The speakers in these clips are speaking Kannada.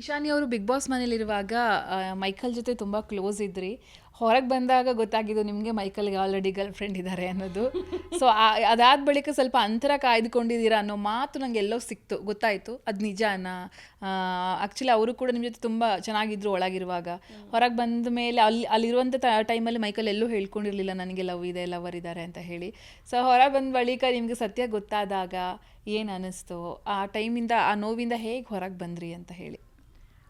ಇಶಾನಿ ಅವರು ಬಿಗ್ ಬಾಸ್ ಮನೇಲಿರುವಾಗ ಮೈಕಲ್ ಜೊತೆ ತುಂಬ ಕ್ಲೋಸ್ ಇದ್ರಿ. ಹೊರಗೆ ಬಂದಾಗ ಗೊತ್ತಾಗಿದ್ದು ನಿಮಗೆ ಮೈಕಲ್ಗೆ ಆಲ್ರೆಡಿ ಗರ್ಲ್ ಫ್ರೆಂಡ್ ಇದ್ದಾರೆ ಅನ್ನೋದು. ಸೊ ಅದಾದ ಬಳಿಕ ಸ್ವಲ್ಪ ಅಂತರ ಕಾಯ್ದುಕೊಂಡಿದ್ದೀರಾ ಅನ್ನೋ ಮಾತು ನನಗೆ ಎಲ್ಲೋ ಸಿಕ್ತು. ಗೊತ್ತಾಯಿತು. ಅದು ನಿಜನಾ? ಆ್ಯಕ್ಚುಲಿ ಅವರು ಕೂಡ ನಿಮ್ಮ ಜೊತೆ ತುಂಬ ಚೆನ್ನಾಗಿದ್ರು ಒಳಗಿರುವಾಗ. ಹೊರಗೆ ಬಂದ ಮೇಲೆ ಅಲ್ಲಿ ಅಲ್ಲಿರುವಂಥ ಟೈಮಲ್ಲಿ ಮೈಕಲ್ ಎಲ್ಲೂ ಹೇಳ್ಕೊಂಡಿರಲಿಲ್ಲ, ನನಗೆ ಲವ್ ಇದೆ ಲವರ್ ಇದ್ದಾರೆ ಅಂತ ಹೇಳಿ. ಸೊ ಹೊರಗೆ ಬಂದ ಬಳಿಕ ನಿಮಗೆ ಸತ್ಯ ಗೊತ್ತಾದಾಗ ಏನು ಅನ್ನಿಸ್ತು ಆ ಟೈಮಿಂದ ಆ ನೋವಿಂದ ಹೇಗೆ ಹೊರಗೆ ಬಂದ್ರಿ ಅಂತ ಹೇಳಿ.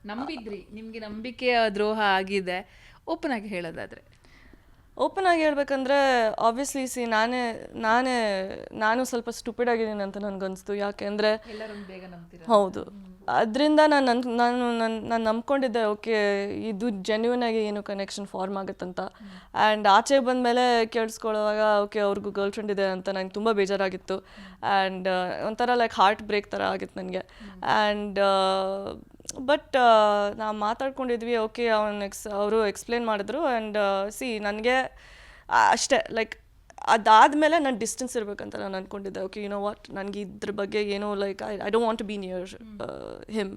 ನಂಬಿದ್ರಿ ನಿಮಗೆ ನಂಬಿಕೆಯ ದ್ರೋಹ ಆಗಿದೆ. ಓಪನ್ ಆಗಿ ಹೇಳೋದಾದ್ರೆ. ಓಪನ್ ಆಗಿ ಹೇಳ್ಬೇಕಂದ್ರೆ ಆಬ್ವಿಯಸ್ಲಿ ಸಿ ನಾನೇ ನಾನೇ ನಾನು ಸ್ವಲ್ಪ ಸ್ಟುಪಿಡ್ ಆಗಿದ್ದೀನಿ ಅಂತ ನನಗನ್ನಿಸ್ತು ಯಾಕೆಂದರೆ ಹೌದು. ಅದರಿಂದ ನಾನು ನನ್ ನಾನು ನನ್ನ ನಾನು ನಂಬ್ಕೊಂಡಿದ್ದೆ ಓಕೆ ಇದು ಜೆನ್ಯೂನ್ ಆಗಿ ಏನು ಕನೆಕ್ಷನ್ ಫಾರ್ಮ್ ಆಗುತ್ತಂತ. ಆ್ಯಂಡ್ ಆಚೆ ಬಂದಮೇಲೆ ಕೇಳಿಸ್ಕೊಳ್ಳುವಾಗ ಓಕೆ ಅವ್ರಿಗೂ ಗರ್ಲ್ ಫ್ರೆಂಡ್ ಇದೆ ಅಂತ ನನಗೆ ತುಂಬ ಬೇಜಾರಾಗಿತ್ತು. ಆ್ಯಂಡ್ ಒಂಥರ ಲೈಕ್ ಹಾರ್ಟ್ ಬ್ರೇಕ್ ಥರ ಆಗಿತ್ತು ನನಗೆ. ಆ್ಯಂಡ್ ಬಟ್ ನಾವು ಮಾತಾಡ್ಕೊಂಡಿದ್ವಿ ಓಕೆ ಅವ್ನು ಎಕ್ಸ್ ಅವರು ಎಕ್ಸ್ಪ್ಲೇನ್ ಮಾಡಿದ್ರು ಆ್ಯಂಡ್ ಸಿ ನನಗೆ ಅಷ್ಟೇ ಲೈಕ್ ಅದಾದಮೇಲೆ ನಾನು ಡಿಸ್ಟೆನ್ಸ್ ಇರಬೇಕಂತ ನಾನು ಅಂದ್ಕೊಂಡಿದ್ದೆ ಓಕೆ ಯು ನೋ ವಾಟ್ ನನಗೆ ಇದ್ರ ಬಗ್ಗೆ ಏನೋ like I I don't want to be near him.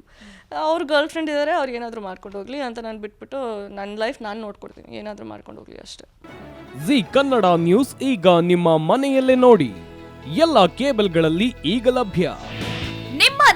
ಅವ್ರ ಗರ್ಲ್ ಫ್ರೆಂಡ್ ಇದ್ದಾರೆ ಅವ್ರು ಏನಾದರೂ ಮಾಡ್ಕೊಂಡು ಹೋಗಲಿ ಅಂತ ನಾನು ಬಿಟ್ಬಿಟ್ಟು ನನ್ನ ಲೈಫ್ ನಾನು ನೋಡ್ಕೊಡ್ತೀನಿ. ಏನಾದರೂ ಮಾಡ್ಕೊಂಡು ಹೋಗಲಿ ಅಷ್ಟೇ. ಜಿ ಕನ್ನಡ ನ್ಯೂಸ್ ಈಗ ನಿಮ್ಮ ಮನೆಯಲ್ಲೇ ನೋಡಿ. ಎಲ್ಲ ಕೇಬಲ್ಗಳಲ್ಲಿ ಈಗ ಲಭ್ಯ.